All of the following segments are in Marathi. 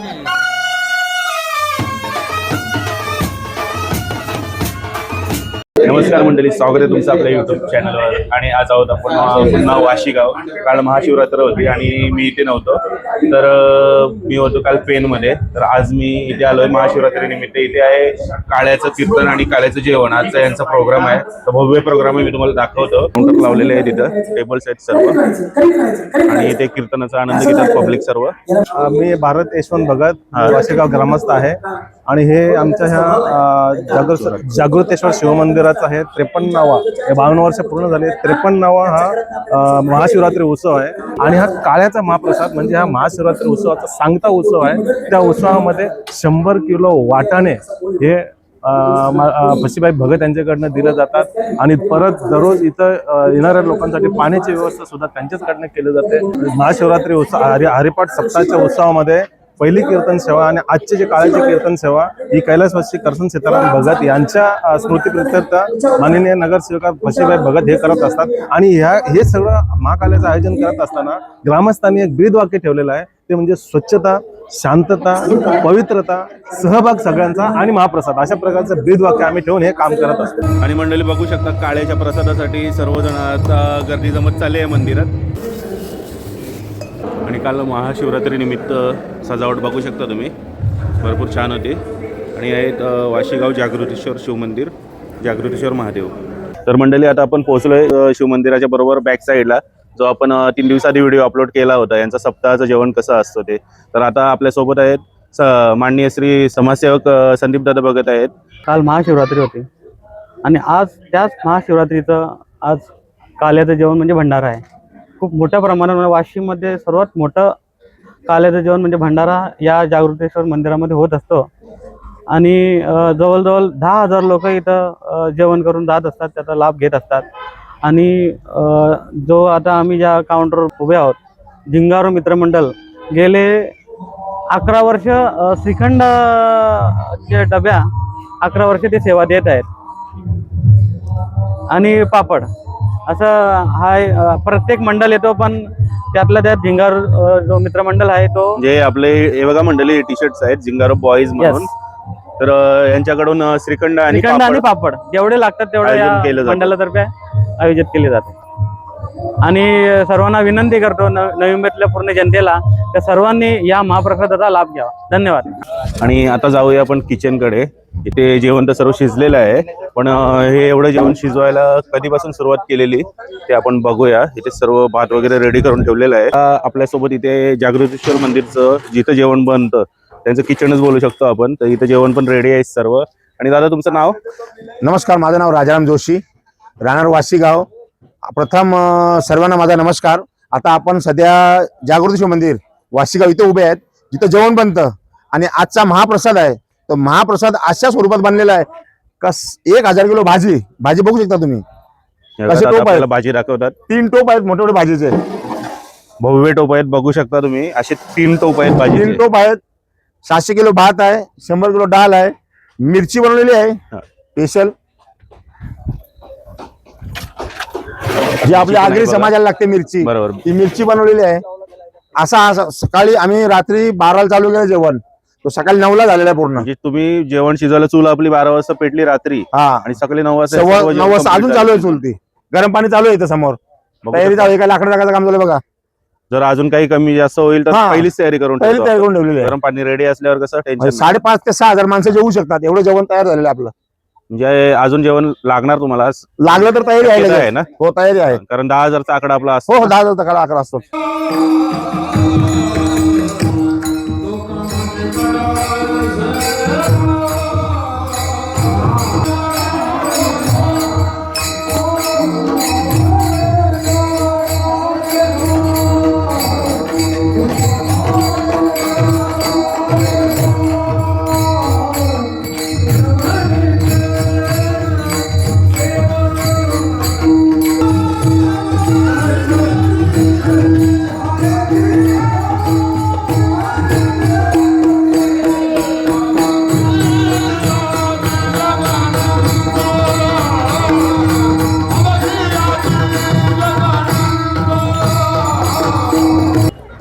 Yeah. नमस्कार मंडळी स्वागत आहे तुमचं आपल्या युट्यूब चॅनलवर आणि आज आहोत आपण पुन्हा वाशीगाव. काल महाशिवरात्र होती आणि मी इथे नव्हतो. तर मी होतो काल पेनमध्ये तर आज मी इथे आलोय महाशिवरात्री निमित्त. इथे आहे काळ्याचं कीर्तन आणि काळ्याचं जेवण. आजचा यांचा प्रोग्राम आहे. तर भव्य प्रोग्राम आहे मी तुम्हाला दाखवतो. काउंटर लावलेले आहे तिथं टेबल्स आहेत सर्व. आणि इथे कीर्तनाचा आनंद घेतात पब्लिक सर्व. मी भारत यशवंत भगत. वाशेगाव ग्रामस्थ आहे. आणि हे आमच्या ह्या अ, जागृत जागृतेश्वर शिवमंदिराचं आहे त्रेपन्नावा. हे बावन्न वर्ष पूर्ण झाले. त्रेपन्नावा हा महाशिवरात्री उत्सव आहे. आणि हा काळ्याचा महाप्रसाद म्हणजे हा महाशिवरात्री उत्सवाचा सांगता उत्सव आहे. त्या उत्सवामध्ये शंभर किलो वाटाणे हे भसीबाई भगत यांच्याकडनं दिलं जातात. आणि परत दररोज इथं येणाऱ्या लोकांसाठी पाण्याची व्यवस्था सुद्धा त्यांच्याचकडनं केली जाते. महाशिवरात्री उत्सव हरि हरिपाठ सप्ताहाच्या उत्सवामध्ये पहिली कीर्तन सेवा आणि आजचे जे काळाची कीर्तन सेवा ही कैलासवासी करसन सीताराम भगत यांच्या स्मृतीप्रित्यर्थ माननीय नगरसेवका भसीबाई भगत हे करत असतात. आणि ह्या हे सगळं महाकाल्याचं आयोजन करत असताना ग्रामस्थांनी एक ब्रीद वाक्य ठेवलेलं आहे. ते म्हणजे स्वच्छता शांतता पवित्रता सहभाग सगळ्यांचा आणि महाप्रसाद. अशा प्रकारचं ब्रीद वाक्य आम्ही ठेवून हे काम करत असतो. आणि मंडळी बघू शकता काळ्याच्या प्रसादासाठी सर्वजण आता गर्दी जमत चालली आहे मंदिरात. आणि काल महाशिवरात्री निमित्त सजावट बघू शकता तुम्ही. भरपूर छान होती. आणि आहेत वाशीगाव जागृतेश्वर शिवमंदिर जागृतेश्वर महादेव. तर मंडळी आता आपण पोहोचलोय अ, शिवमंदिराच्या बरोबर बॅक साईडला जो आपण तीन दिवसाआधी व्हिडिओ अपलोड केला होता. यांचा सप्ताहाचं जेवण कसं असतं ते. तर आता आपल्यासोबत आहेत स माननीय श्री समाजसेवक संदीप दादा बघत आहेत. काल महाशिवरात्री होती. आणि आज त्याच महाशिवरात्रीचं आज काल्याचं जेवण म्हणजे भंडारा आहे. खूप मोठ्या प्रमाणात म्हणजे वाशिममध्ये सर्वात मोठं काल्याचं जेवण म्हणजे भंडारा या जागृतेश्वर मंदिरामध्ये होत असतो. आणि जवळजवळ दहा हजार लोक इथं जेवण करून जात असतात त्याचा लाभ घेत असतात. आणि जो आता आम्ही ज्या काउंटरवर उभे आहोत झिंगारू मित्रमंडल गेले अकरा वर्ष श्रीखंड अ, डब्या अकरा वर्ष ते सेवा देत आहेत. आणि पापड. असं हा प्रत्येक मंडळ येतो पण त्यातल्या त्यात भिंगार अ, जो मित्रमंडळ आहे तो जे आपले हे बघा मंडळी टी शर्ट्स आहेत जिंगारो बॉईज म्हणून. तर यांच्याकडून श्रीखंड आणि श्रीखंड आणि पापड जेवढे लागतात तेवढे. मंडळातर्फे आयोजित केले जाते. आणि सर्वांना विनंती करतो न- नवी मुंबईतल्या पूर्ण जनतेला त्या सर्वांनी या महाप्रसादाचा लाभ घ्यावा. धन्यवाद. आणि आता जाऊया आपण किचनकडे इथे जेवण तर सर्व शिजलेलं आहे पण हे एवढं जेवण शिजवायला कधीपासून सुरुवात केलेली ते आपण बघूया. इथे सर्व भात वगैरे रेडी करून ठेवलेलं आहे. आपल्यासोबत इथे जागृतेश्वर मंदिरचं जिथं जेवण बनतं त्यांचं किचनच बोलू शकतो आपण. तर इथं जेवण पण रेडी आहे सर्व. आणि दादा तुमचं नाव? नमस्कार माझं नाव राजाराम जोशी राहणार वाशीगाव प्रथम सर्वांना माझा नमस्कार. आता आपण सध्या जागृतेश्वर मंदिर वाशीगाव इथे उभे आहेत. जिथं जेवण बनतं आणि आजचा महाप्रसाद आहे. तो महाप्रसाद अशा स्वरूपात बनलेला आहे. का स- एक हजार किलो भाजी भाजी बघू शकता तुम्ही. दादा टोप आहेत. भाजी दाखवतात. तीन टोप आहेत मोठे मोठे भाजीचे. भव्य टोप आहेत बघू शकता तुम्ही. असे तीन टोप आहेत तीन भाजी टोप आहेत. सातशे किलो भात आहे शंभर किलो डाळ आहे. मिरची बनवलेली आहे. स्पेशल. जी आपल्या आगरी. समाजाला लागते मिरची. बरोबर. ती मिरची बनवलेली आहे. असा सकाळी आम्ही रात्री बाराला चालू केलं जेवण. तो सकाळी नऊला झालेला आहे पूर्ण. म्हणजे तुम्ही जेवण शिजवायला चूल आपली बारा वाजता पेटली रात्री हा. आणि सकाळी नऊ वाजता सव्वा सर्व जेवण नऊ वाजता complete अजून. चालू आहे चुलती गरम पाणी चालू आहे इथं समोर. बघू तयारी शकता. चालू आहे. काय लाकडं टाकायचं काम झालं बघा. जर अजून काही कमी जास्त होईल तर हा. पहिलीच तयारी करून पहिली ठेवतो तयारी आपण. करून ठेवलेली आहे. गरम पाणी रेडी असल्यावर कसं टेन्शन साडेपाच ते सहा हजार माणसं जेवू शकतात. एवढं जेवण तयार झालेलं आहे आपलं. म्हणजे अजून जेवण लागणार तुम्हाला? लागलं तर तयारी आहे ना? हो तयारी आहे. कारण दहा हजारचा आकडा आपला असतो. हो दहा हजार तकाला अकरा असतो.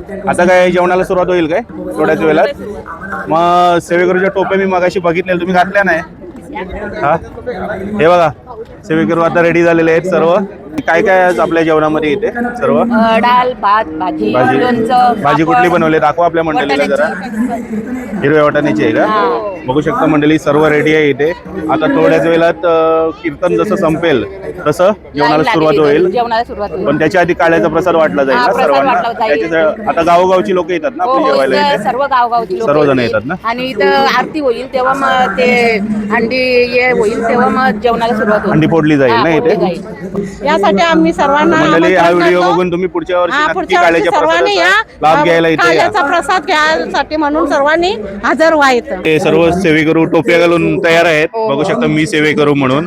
आता काय जेवणाला सुरुवात होईल काय? थोड्याच वेळात. मग सेवेकरूच्या टोप्या मी मगाशी बघितलेल्या तुम्ही घातल्या नाही? हा? हे बघा सेवेकरू आता रेडी झालेले आहेत सर्व. काय काय आज आपल्या जेवणामध्ये येते सर्व? अ, डाळ भात भाजी. भाजी. लोणचं भाजी कुठली बनवली? दाखवा आपल्या मंडळीला जरा. वाटाण्याची. हिरव्या वाटाण्याची आहे का? बघू शकता मंडळी सर्व रेडी आहे इथे. आता थोड्याच वेळात अं, कीर्तन जसं संपेल तसं जेवणाला सुरुवात होईल. आहे. जेवणाला सुरुवात होईल. पण त्याच्या आधी काळ्याचा प्रसाद वाटला जाईल हा, ना प्रसाद सर्वांना? वाटला जाईल. त्याच्या आता गावोगावची लोक येतात ना हो, आपल्या हो, जेवायला इथं इथे? सर्व गावगावची लोक सर्वजण येतात ना? आणि इथं आरती होईल तेव्हा मग ते अंडी हे होईल तेव्हा मग जेवणाला सुरुवात होईल. अंडी फोडली जाईल हा, ना फोडली इथे? जाईल. यासाठी आम्ही सर्वांना मंडळी हा आमंत्रण व्हिडिओ करतो. बघून तुम्ही पुढच्या वर्षी हा, नक्की पुढच्या वर्षी काळ्याच्या सर्वांनी या प्रसादाचा लाभ घ्यायला इथे या. काल्याचा प्रसाद घ्यायसाठी म्हणून सर्वांनी हजर व्हायचं. ते सर्व सेवेकरू टोप्या घालून तयार आहेत. हो, बघू शकता मी सेवेकरू म्हणून.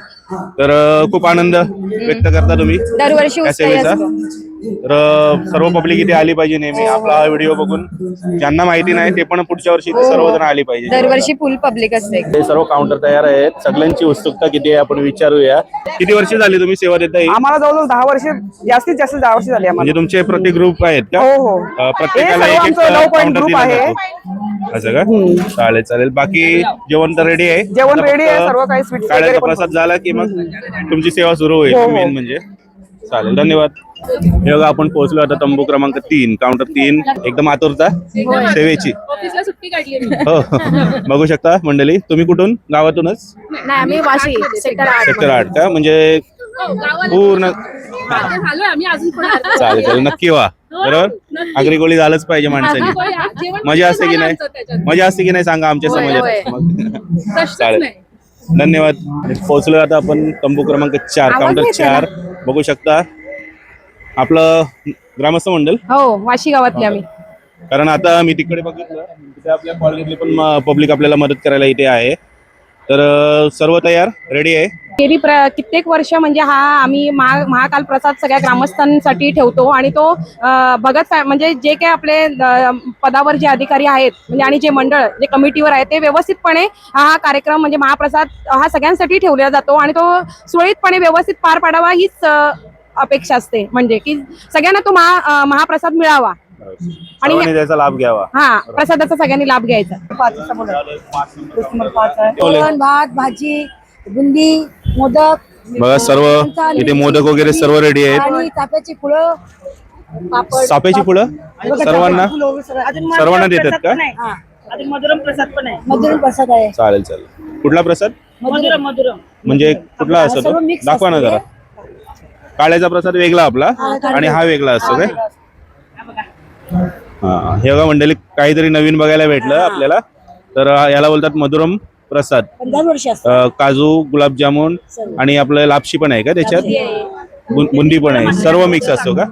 तर अं, खूप आनंद व्यक्त करता तुम्ही दरवर्षी या उत्साही सेवेचा. असतो. तर सर्व पब्लिक इथे आली पाहिजे नेहमी. आपला हा व्हिडिओ बघून ज्यांना माहिती नाही ते पण पुढच्या वर्षी इथे सर्वजण आली पाहिजे. दरवर्षी फुल पब्लिक असते. ते सर्व काउंटर तयार आहेत. सगळ्यांची उत्सुकता किती आहे आपण विचारूया. किती वर्ष झाली तुम्ही सेवा देता? आम्हाला जवळजवळ दहा वर्ष जास्तीत जास्त दहा वर्ष झाली आम्हाला. म्हणजे तुमचे प्रति ग्रुप आहेत का? हो, हो. अं, प्रत्येकाला हे एक सर्व एक आमचं नऊ point काउंटर group दिला आहे. जातो. असं का? चालेल चालेल. बाकी जेवण तर रेडी आहे. जेवण आता ready आहे, फक्त सर्व काही sweets काळ्याचा वगैरे पण- प्रसाद झाला की मग तुमची सेवा सुरू होईल हो, हो. मेन म्हणजे? चालेल धन्यवाद. हे बघा आपण पोहोचलो आता तंबू क्रमांक तीन काउंटर तीन. एकदम आतुरता सेवेची. हो बघू शकता मंडळी तुम्ही कुठून? गावातूनच? नाही आम्ही वाशी सेक्टर आठ. सेक्टर आठ का? म्हणजे पूर्ण चालेल चालेल. नक्की वा. बरोबर? आगरी गोळी झालंच पाहिजे माणसाची मजा असते की नाही? मजा असते की नाही सांगा आमच्या समाजात? मग. चालेल. धन्यवाद. पोहोचलो आता आपण तंबू क्रमांक चार काउंटर चार. बघू शकता. आपलं ग्रामस्थ मंडळ हो वाशी गावातले आम्ही. कारण आता मी तिकडे बघितलं तिथे आपल्या कॉलनीतली पण पब्लिक आपल्याला मदत करायला इथे आहे. तर सर्व तयार? रेडी आहे? गेली प्र कित्येक वर्ष म्हणजे हा आम्ही महा महाकाल प्रसाद सगळ्या ग्रामस्थांसाठी ठेवतो आणि तो भगत म्हणजे जे काही आपले पदावर जे अधिकारी आहेत म्हणजे आणि जे मंडळ जे कमिटीवर आहे ते व्यवस्थितपणे हा कार्यक्रम म्हणजे महाप्रसाद हा सगळ्यांसाठी ठेवला जातो आणि तो सुरळीतपणे व्यवस्थित पार पाडावा हीच अपेक्षा असते. म्हणजे की सगळ्यांना तो महा महाप्रसाद मिळावा. सर्वांनी त्याचा लाभ घ्यावा. हा प्रसादाचा सगळ्यांनी लाभ घ्यायचा. वरण, भात भाजी बुंदी मोदक. बघा सर्व इथे मोदक वगैरे सर्व रेडी आहेत. आणि चाफ्याची फुलं पापड सापेची फुलं? सर्वांना? सर्वांना देतात का? मधुरम प्रसाद पण आहे. मधुर प्रसाद आहे. चालेल चालेल. कुठला प्रसाद? मधुरम मधुरम. म्हणजे कुठला असतो दाखवा ना. जरा. काळ्याचा प्रसाद वेगळा आपला आणि हा वेगळा असतो काय? हा हे बघा मंडळी काहीतरी नवीन बघायला भेटलं आपल्याला. तर याला बोलतात मधुरम प्रसाद. अं, काजू गुलाबजामुन आणि आपलं लापशी पण आहे का त्याच्यात? बुं- बुंदी पण आहे. सर्व मिक्स असतो का?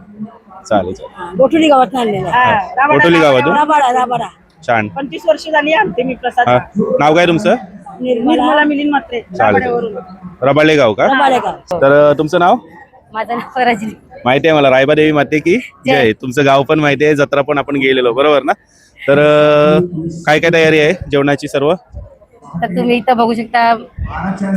चालेल चालेल. गावात आणलेलं आहे. कोटोली गावातून? राबाडा राबाडा. छान. पंचवीस वर्ष झाली आणते मी प्रसाद. हा. नाव काय तुमचं? निर्मला. मिलिंद मात्रे चालेल. रबाळे गाव का? राबाडा गाव तर तुमचं नाव? माझं नाव राजली माहिती आहे मला रायबादेवी माते की जय. तुमचं गाव पण माहिती आहे जत्रा पण आपण गेलेलो बरोबर ना? तर काय काय तयारी आहे जेवणाची सर्व? तर तुम्ही इथं बघू शकता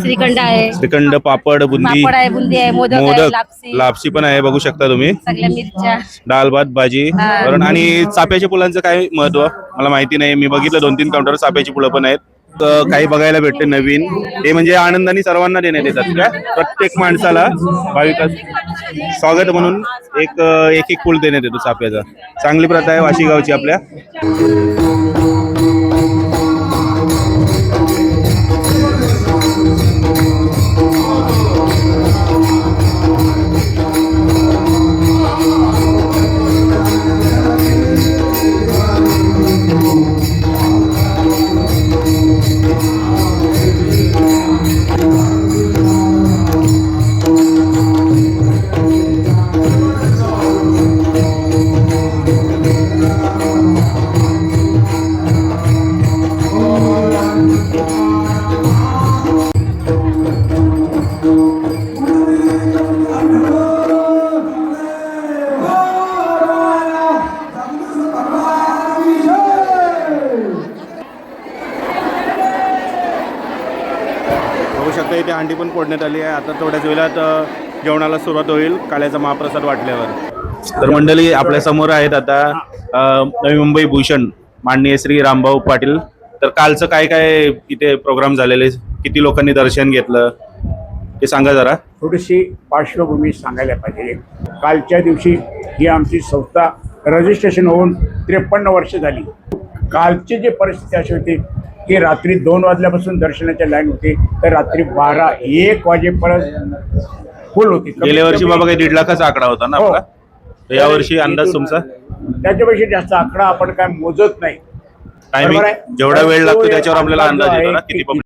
श्रीखंड आहे. श्रीखंड पापड बुंदी. पापड आहे बुंदी आहे मोदक आहे मोदक. लापसी. लापशी पण आहे बघू शकता तुम्ही. सगळ्या मिरच्या. डाल भात भाजी. वरण आणि चाप्याच्या फुलांचं काय महत्त्व? मला माहिती नाही मी बघितलं दोन तीन काउंटर चाप्याची फुलं पण आहेत. काही बघायला भेटते नवीन. ते म्हणजे आनंदाने सर्वांना देण्यात येतात. का प्रत्येक माणसाला भाविकास स्वागत म्हणून एक एक एक फुल देण्यात येतो चाप्याचा चांगली प्रथा आहे वाशी गावची आपल्या. पण फोडण्यात आली आहे. आता थोड्याच वेळात जेवणाला सुरुवात होईल काल्याचा महाप्रसाद वाटल्यावर. तर मंडळी आपल्यासमोर आहेत आता नवी मुंबई भूषण माननीय श्री रामभाऊ पाटील. तर कालचं काय काय इथे प्रोग्राम झालेले? किती लोकांनी दर्शन घेतलं? ते सांगा जरा. थोडीशी पार्श्वभूमी सांगायला पाहिजे. कालच्या दिवशी ही आमची संस्था रजिस्ट्रेशन होऊन त्रेपन्न वर्ष झाली. कालची जी परिस्थिती अशी होती की रात्री दोन वाजल्यापासून दर्शनाच्या लाईन होती तर रात्री बारा एक वाजेपर्यंत फुल होती. गेल्या वर्षी बाबा काही दीड लाखाचा आकडा होता ना हो. आपला? तर या वर्षी अंदाज तुमचा? त्याच्यापेक्षा जास्त आकडा आपण काय मोजत नाही. टायमिंग बरोबर आहे? जेवढा वेळ लागतो त्याच्यावर आपल्याला अंदाज येतो ना किती public